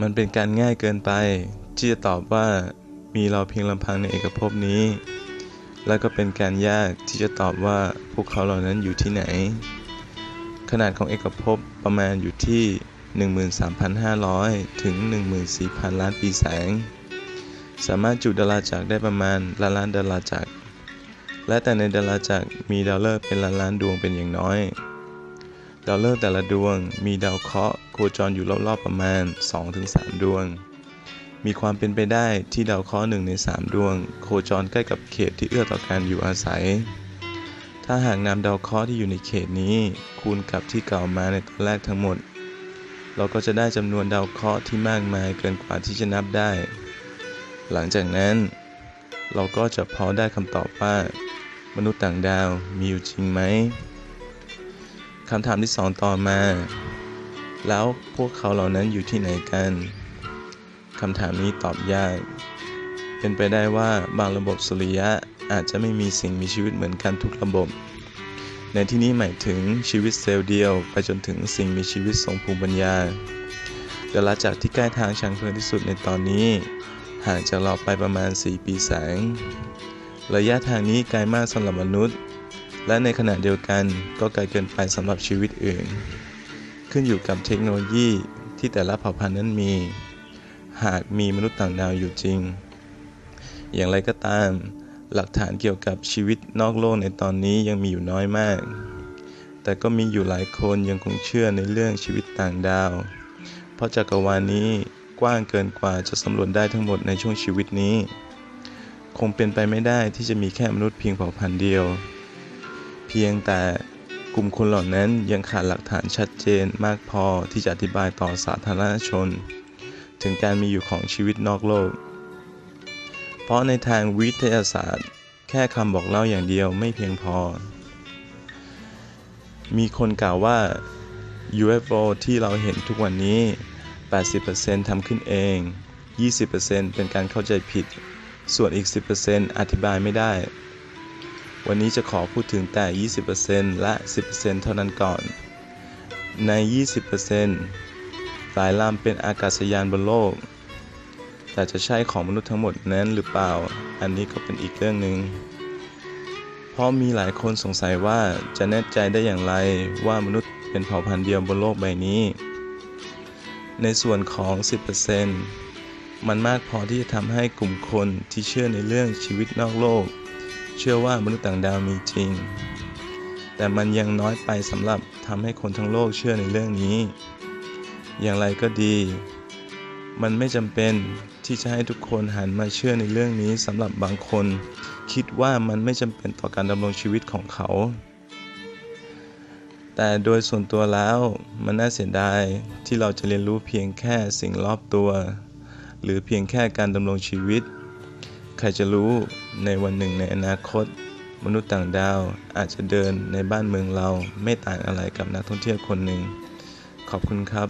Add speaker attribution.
Speaker 1: มันเป็นการง่ายเกินไป ที่จะตอบว่ามีเราเพียงลำพังในเอกภพนี้ และก็เป็นการยากที่จะตอบว่าพวกเขาเหล่านั้นอยู่ที่ไหน ขนาดของเอกภพประมาณอยู่ที่ 13,500 ถึง 14,000 ล้านปีแสง สามารถจุดาราจักรได้ประมาณล้านล้านดาราจักรและแต่ในดาราจักรมีดาวฤกษ์เป็นล้านล้านดวงเป็นอย่างน้อย ดาวฤกษ์แต่ละดวง มีดาวเคราะห์โคจรอยู่รอบๆประมาณ 2-3 ดวง มีความเป็นไปได้ที่ดาวเคราะห์หนึ่งใน 3 ดวง โคจรใกล้กับเขตที่เอื้อต่อการอยู่อาศัย ถ้าหากนำดาวเคราะห์ที่อยู่ในเขตนี้ คูณกับที่กล่าวมาในตอนแรกทั้งหมด เราก็จะได้จำนวนดาวเคราะห์ที่มากมายเกินกว่าที่จะนับได้ หลังจากนั้น เราก็จะพอได้คำตอบว่ามนุษย์ต่างดาวมีอยู่จริงไหม คำถามที่สองต่อมา แล้วพวกเขาเหล่านั้นอยู่ที่ไหนกันคำถามนี้ตอบยาก เป็นไปได้ว่าบางระบบสุริยะอาจจะไม่มีสิ่งมีชีวิตเหมือนกันทุกระบบ ในที่นี้หมายถึงชีวิตเซลล์เดียว ไปจนถึงสิ่งมีชีวิตทรงภูมิปัญญาดาราจักที่ใกล้ทางช้างเพลิงที่สุดในตอนนี้ห่างจากเราไปประมาณ 4 ปีแสง ระยะทางนี้ไกลมากสำหรับมนุษย์ และในขณะเดียวกันก็ไกลเกินไปสำหรับชีวิตอื่น ขึ้นอยู่กับเทคโนโลยีที่แต่ละเผ่าพันธุ์นั้นมี หากมีมนุษย์ต่างดาวอยู่จริง อย่างไรก็ตาม หลักฐานเกี่ยวกับชีวิตนอกโลกในตอนนี้ยังมีอยู่น้อยมาก แต่ก็มีอยู่หลายคนยังคงเชื่อในเรื่องชีวิตต่างดาว เพราะจักรวาลนี้กว้างเกินกว่าจะสำรวจได้ทั้งหมดในช่วงชีวิตนี้ คงเป็นไปไม่ได้ที่จะมีแค่มนุษย์เพียงเผ่าพันธุ์เดียว พียงแต่กลุ่มคนเหล่านั้นยังขาดหลักฐานชัดเจนมากพอที่จะอธิบายต่อสาธารณชน ถึงการมีอยู่ของชีวิตนอกโลก เพราะในทางวิทยาศาสตร์ แค่คำบอกเล่าอย่างเดียวไม่เพียงพอ มีคนกล่าวว่า UFO ที่เราเห็นทุกวันนี้ 80%ทำขึ้นเอง 20%เป็นการเข้าใจผิด ส่วนอีก 10%อธิบายไม่ได้ วันนี้จะขอพูดถึงแต่ 20%และ 10%เท่านั้นก่อน ใน 20%หลายลำเป็นอากาศยานบนโลก แต่จะใช่ของมนุษย์ทั้งหมดนั้นหรือเปล่า อันนี้ก็เป็นอีกเรื่องหนึ่งเพราะมีหลายคนสงสัยว่าจะแน่ใจได้อย่างไรว่ามนุษย์เป็นเผ่าพันธุ์เดียวบนโลกใบนี้ ในส่วนของ 10%มันมากพอที่จะทำให้กลุ่มคนที่เชื่อในเรื่องชีวิตนอกโลก เชื่อว่ามนุษย์ต่างดาวมีจริง แต่มันยังน้อยไปสำหรับทำให้คนทั้งโลกเชื่อในเรื่องนี้ อย่างไรก็ดี มันไม่จำเป็นที่จะให้ทุกคนหันมาเชื่อในเรื่องนี้สำหรับบางคน คิดว่ามันไม่จำเป็นต่อการดำรงชีวิตของเขา แต่โดยส่วนตัวแล้วมันน่าเสียดายที่เราจะเรียนรู้เพียงแค่สิ่งรอบตัว หรือเพียงแค่การดำรงชีวิต รจะรู้ในวันหนึ่งในอนาคต มนุษย์ต่างดาวอาจจะเดินในบ้านเมืองเราไม่ต่างอะไรกับนักท่องเที่ยวคนหนึ่ง ขอบคุณครับ